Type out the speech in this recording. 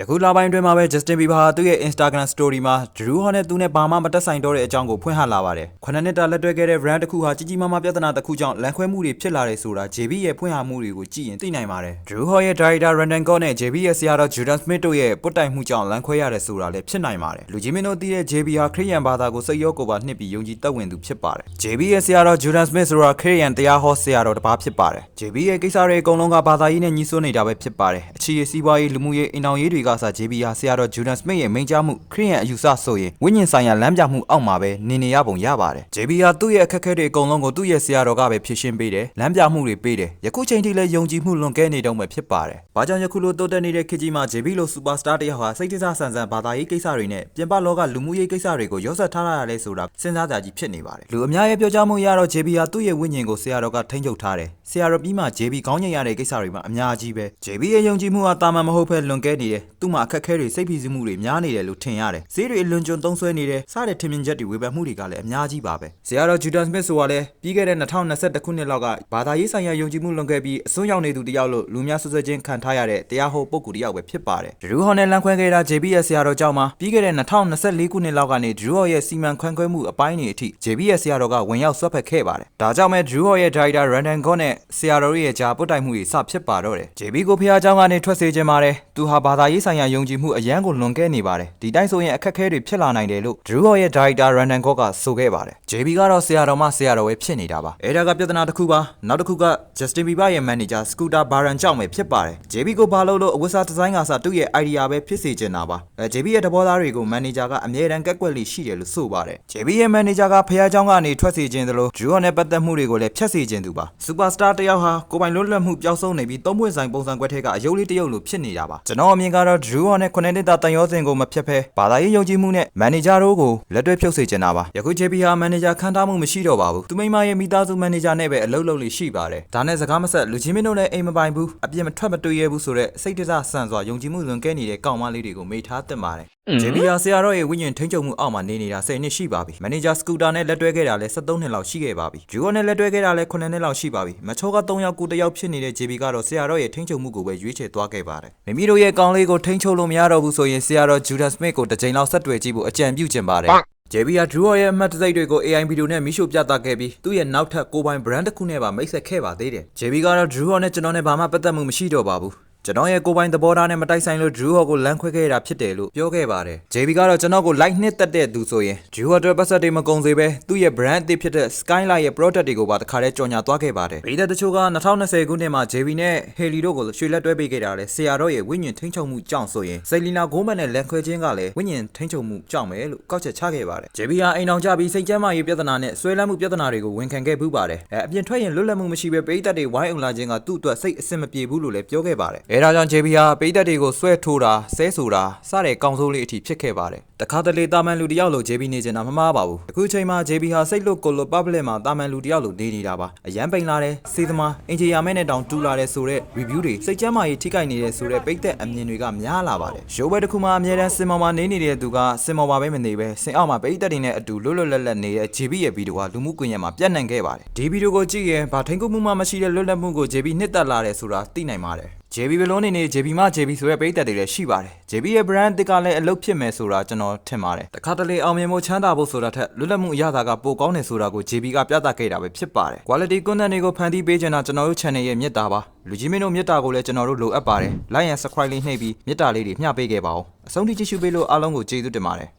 ယခုလပိုင်းအတွင်းမှာပဲ Justin Bieber ဟာသူ့ရဲ့ Instagram Story မှာ Drew Hall နဲ့သူနဲ့ဘာမှမတက်ဆိုင်တော့တဲ့အကြောင်းကိုဖွင့်ဟလာပါတယ်။ခုနှစ်နှစ်တာလက်တွဲခဲ့တဲ့ brand တစ်ခုဟာကြီးကြီးမားမားပြဿနာတစ်ခုကြောင့်လန်ခွဲမှုတွေဖြစ်လာတယ်ဆိုတာ JB ရဲ့ဖွင့်ဟမှုတွေကိုကြည့်ရင်သိနိုင်ပါတယ်။ Drew Hall ရဲ့ Director Randon Scott နဲ့ JB ရဲ့ဆရာတော် Jordan Smith တို့ရဲ့ပုတ်တိုင်မှုကြောင့်လန်ခွဲရတယ်ဆိုတာလည်းဖြစ်နိုင်ပါတယ်။လူကြီးမင်းတို့သိတဲ့ JB ဟာခရစ်ယာန်ဘာသာကိုစိတ်ရောကိုယ်ပါနှစ်ပြီးယုံကြည်သက်ဝင်သူဖြစ်ပါတယ်။ JB ရဲ့ဆရာတော် Jordan Smith ဆိုတာခရစ်ယာန်တရားဟောဆရာတော်တစ်ပါးဖြစ်ပါတယ်။ JB ရဲ့ကိစ္စတွေအကုန်လုံးကဘာသာရေးနဲ့ညီစွန်းနေတာပဲဖြစ်ပါတယ်။အခြေရေးစီးပွားရေးလူမှုရေးအင်တောင်ရေးတွေကစား JB ဟာဆရာတော် Jordan Smith ရဲ့မိန့်ကြားမှုခရိယန်အယူဆဆိုရင်ဝိညာဉ်ဆိုင်ရာလမ်းပြမှုအောက်မှာပဲနေနေရပုံရပါတယ်။ JB ဟာသူ့ရဲ့အခက်အခဲတွေအကုန်လုံးကိုသူ့ရဲ့ဆရာတော်ကပဲဖြေရှင်းပေးတယ်။လမ်းပြမှုတွေပေးတယ်။ယခုချိန်ထိလည်းယုံကြည်မှုလွန်ကဲနေတော့မှဖြစ်ပါတယ်။ဘာကြောင့်ယခုလိုတိုးတက်နေတဲ့ခေတ်ကြီးမှာ JB လိုစူပါစတာတစ်ယောက်ဟာစိတ်တစားဆန်ဆန်ဘာသာရေးကိစ္စတွေနဲ့ပြင်ပလောကလူမှုရေးကိစ္စတွေကိုရောစပ်ထားရတာလဲဆိုတာစဉ်းစားကြကြီးဖြစ်နေပါတယ်။လူအများရဲ့ပြောကြားမှုအရတော့ JB ဟာသူ့ရဲ့ဝိညာဉ်ကိုဆရာတော်ကထိန်းချုပ်ထားတယ်။ဆရာတော်ပြီးမှ JB ခေါင်းညိတ်ရတဲ့ကိစ္စတွေမှာအများကြီးပဲ။ JB ရဲ့ယုံကြည်မှုဟာတာမန်မဟုတ်ဘဲလွန်ကဲနေတယ်။ သူ့မှာအခက်အခဲတွေစိတ်ဖိစီးမှုတွေများနေတယ်လို့ထင်ရတယ်။ဈေးတွေအလွန်ကျွံသုံးဆွဲနေတယ်။စတဲ့ထင်မြင်ချက်တွေဝေဖန်မှုတွေကလည်းအများကြီးပါပဲ။ဆရာတော် Judas Smith ဆိုတာလည်းပြီးခဲ့တဲ့2021ခုနှစ်လောက်ကဘာသာရေးဆိုင်ရာယုံကြည်မှုလွန်ကဲပြီးအစွန်းရောက်နေသူတယောက်လို့လူများဆွဆွဲချင်းခံထားရတဲ့တရားဟောပုဂ္ဂိုလ်တယောက်ပဲဖြစ်ပါတယ်။ Drew Hall နဲ့လမ်းခွဲခဲ့တာ JB ရဲ့ဆရာတော်ကြောင့်မှာပြီးခဲ့တဲ့2024ခုနှစ်လောက်ကနေ Drew Hall ရဲ့စီမံခွဲခွဲမှုအပိုင်းတွေအထိ JB ရဲ့ဆရာတော်ကဝင်ရောက်ဆွတ်ဖက်ခဲ့ပါတယ်။ဒါကြောင့်မဲ့ Drew Hall ရဲ့ Director Randon Scott နဲ့ဆရာတော်ရဲ့ကြားပုတ်တိုင်မှုတွေစဖြစ်ပါတော့တယ်။ JB ကိုဖះเจ้าကနေထွက်စေခြင်းပါတယ်။သူဟာဘာသာရေးဆိုင် ရာယုံကြည်မှုအရန်ကိုလွန်ကဲနေပါတယ်။ဒီတိုင်းဆိုရင်အခက်အခဲတွေဖြစ်လာနိုင်တယ်လို့ Drew Hall ရဲ့ Director Randon Scott ကဆိုခဲ့ပါတယ်။ JB ကတော့ဆရာတော်မှဆရာတော်ပဲဖြစ်နေတာပါ။အဲဒါကပြဿနာတစ်ခုပါ။နောက်တစ်ခုက Justin Bieber ရဲ့ manager Scooter Baran ကြောင့်ပဲဖြစ်ပါတယ်။ JB ကိုဘာလို့လို့အဝတ်စားဒီဇိုင်းကစားသူ့ရဲ့ idea ပဲဖြစ်စေချင်တာပါ။အဲ JB ရဲ့တဘောသားတွေကို manager ကအမြဲတမ်းကက်ကွက်လိရှိတယ်လို့ဆိုပါတယ်။ JB ရဲ့ manager ကဖះเจ้าကနေထွက်စေခြင်းသလို Drew Hall နဲ့ပတ်သက်မှုတွေကိုလည်းဖြတ်စေခြင်းသူပါ။ Superstar တစ်ယောက်ဟာကိုယ်ပိုင်လွတ်လပ်မှုပျောက်ဆုံးနေပြီးသုံးပွင့်ဆိုင်ပုံစံကွက်ထဲကအယုတ်လေးတစ်ယုတ်လိုဖြစ်နေတာပါ။ကျွန်တော်အမြင်ကတော့ Drew Hall နဲ့ခုနှစ်နှစ်တာတန်ရောစင်ကိုမဖြတ်ဖဲဘာသာရေးယုံကြည်မှုနဲ့ manager တို့ကိုလက်တွဲဖြုတ်စေချင်တာပါ။ယခု JB ဟာ manager ခန်းထားမှုမရှိတော့ပါဘူး။သူမိမရဲ့မိသားစု manager နဲ့ပဲအလုပ်လုပ်လို့ရှိပါတယ်။ဒါနဲ့စကားမဆက်လူချင်းမင်းတို့လည်းအိမ်မပိုင်ဘူးအပြစ်မထွက်မတွေ့ရဘူးဆိုတော့စိတ်တစဆန်စွာယုံကြည်မှုလွန်ကဲနေတဲ့ကောင်မလေးတွေကိုမေ့ထားသင့်ပါတယ်။ JB ဟာဆရာတော်ရဲ့ဝိညာဉ်ထိန်းချုပ်မှုအောက်မှာနေနေတာ10နှစ်ရှိပါပြီ။ manager scooter နဲ့လက်တွဲခဲ့တာလည်း73နှစ်လောက်ရှိခဲ့ပါပြီ။ Drew နဲ့လက်တွဲခဲ့တာလည်း9နှစ်လောက်ရှိပါပြီ။မချောက3ယောက်ကို1ယောက်ဖြစ်နေတဲ့ JB ကတော့ဆရာတော်ရဲ့ထိန်းချုပ်မှုကိုပဲရွေးချယ်သွားခဲ့ပါတယ်။မိမိတို့ရဲ့ကောင်းလေးကိုထိန်းချုပ်လို့မရတော့ဘူးဆိုရင်ဆရာတော် Judas Smith ကိုတစ်ချိန်လောက်ဆက်တွေ့ကြည့်ဖို့အကြံပြုချင်ပါတယ်။ JB ဟာ Drew Hall ရဲ့အမှတ်တစိတ်တွေကို AI ဗီဒီယိုနဲ့မိရှို့ပြသခဲ့ပြီးသူ့ရဲ့နောက်ထပ်ကိုယ်ပိုင် brand တစ်ခုနဲ့ပါမိတ်ဆက်ခဲ့ပါသေးတယ်။ JB ကတော့ Drew Hall နဲ့ကျွန်တော်နဲ့ဘာမှပတ်သက်မှုမရှိတော့ပါဘူး။ ကျွန်တော်ရဲ့ကိုယ်ပိုင်သဘောထားနဲ့မတိုက်ဆိုင်လို့ Drew Hall ကိုလမ်းခွဲခဲ့တာဖြစ်တယ်လို့ပြောခဲ့ပါတယ်။ JB ကတော့ကျွန်တော်ကို like နှစ်သက်တဲ့သူဆိုရင် Drew Hall အတွက်ပတ်သက်တွေမကုန်စေပဲသူ့ရဲ့ brand အသစ်ဖြစ်တဲ့ Skyline ရဲ့ product တွေကိုပါတခါတည်းကြော်ညာသွားခဲ့ပါတယ်။ပြည်သက်တချို့က2020ခုနှစ်မှာ JB နဲ့ Haley တို့ကိုရွှေလက်တွဲပေးခဲ့တာလေဆရာတော်ရဲ့ဝိညာဉ်ထိန်းချုပ်မှုကြောင့်ဆိုရင် Selena Gomez နဲ့လန်ခွဲခြင်းကလည်းဝိညာဉ်ထိန်းချုပ်မှုကြောင့်ပဲလို့ကောက်ချက်ချခဲ့ပါတယ်။ JB ဟာအိမ်အောင်ကြပြီးစိတ်ကျမ်းမာရေးပြဿနာနဲ့ဆွဲလန်းမှုပြဿနာတွေကိုဝန်ခံခဲ့ပူးပါတယ်။အဲအပြင်ထွက်ရင်လွတ်လပ်မှုမရှိပဲပိတ်သက်တွေဝိုင်းအောင်လာခြင်းကသူ့အတွက်စိတ်အဆင်မပြေဘူးလို့လည်းပြောခဲ့ပါတယ်။အဲဒါကြောင့် JB ဟာပိတ်သက်တွေကိုဆွဲထိုးတာဆဲဆိုတာစတဲ့ကောင်းစိုးလေးအထိဖြစ်ခဲ့ပါတယ်။တခါတလေတာမန်လူတယောက်လို JB နေချင်တာမမှားပါဘူး။အခုချိန်မှာ JB ဟာစိတ်လွတ်ကိုလို public မှာတာမန်လူတယောက်လိုနေနေတာပါ။အရန်ပိန်လာတယ်စေသမားအင်ဂျီယာမဲနဲ့တောင်တူလာတယ်ဆိုတော့ review တွေစိတ်ကျမ်းမာရေးထိခိုက်နေတယ်ဆိုတော့ပိတ်သက်အမြင်တွေကများလာပါတယ်။ရိုးဘဲတစ်ခုမှအမြဲတမ်းစင်မော်မှာနေနေတဲ့သူကစင်မော်ပါပဲမနေပဲစင်အောက်မှာပိတ်သက်တွေနဲ့အတူလွတ်လွတ်လပ်လပ်နေတဲ့ JB ရဲ့ဗီဒီယိုကလူမှုကွန်ရက်မှာပြန့်နှံ့ခဲ့ပါတယ်။ဒီဗီဒီယိုကိုကြည့်ရင်ဘာထိန်ကုမှုမှမရှိတဲ့လွတ်လပ်မှုကို JB နှစ်သက်လာတယ်ဆိုတာသိနိုင်ပါတယ်။ JB ဘလုံးနေနေ JB မ JB ဆိုတဲ့ပိတ်သက်တွေလည်းရှိပါတယ်။ JB ရဲ့ brand တစ်ကလည်းအလုပ်ဖြစ်မယ်ဆိုတာကျွန်တော်ထင်ပါတယ်။တခါတလေအောင်မြင်ဖို့ချမ်းသာဖို့ဆိုတာထက်လွတ်လပ်မှုအရသာကပိုကောင်းတယ်ဆိုတာကို JB ကပြသခဲ့တာပဲဖြစ်ပါတယ်။ quality content တွေကိုဖန်တီးပေးချင်တာကျွန်တော်တို့ channel ရဲ့မြတ်တာပါ။လူကြီးမင်းတို့မြတ်တာကိုလည်းကျွန်တော်တို့လိုအပ်ပါတယ်။ like and subscribe လေးနှိပ်ပြီးမြတ်တာလေးတွေမျှပေးခဲ့ပါဦး။အဆုံးထိကြည့်ရှုပေးလို့အားလုံးကိုကျေးဇူးတင်ပါတယ်။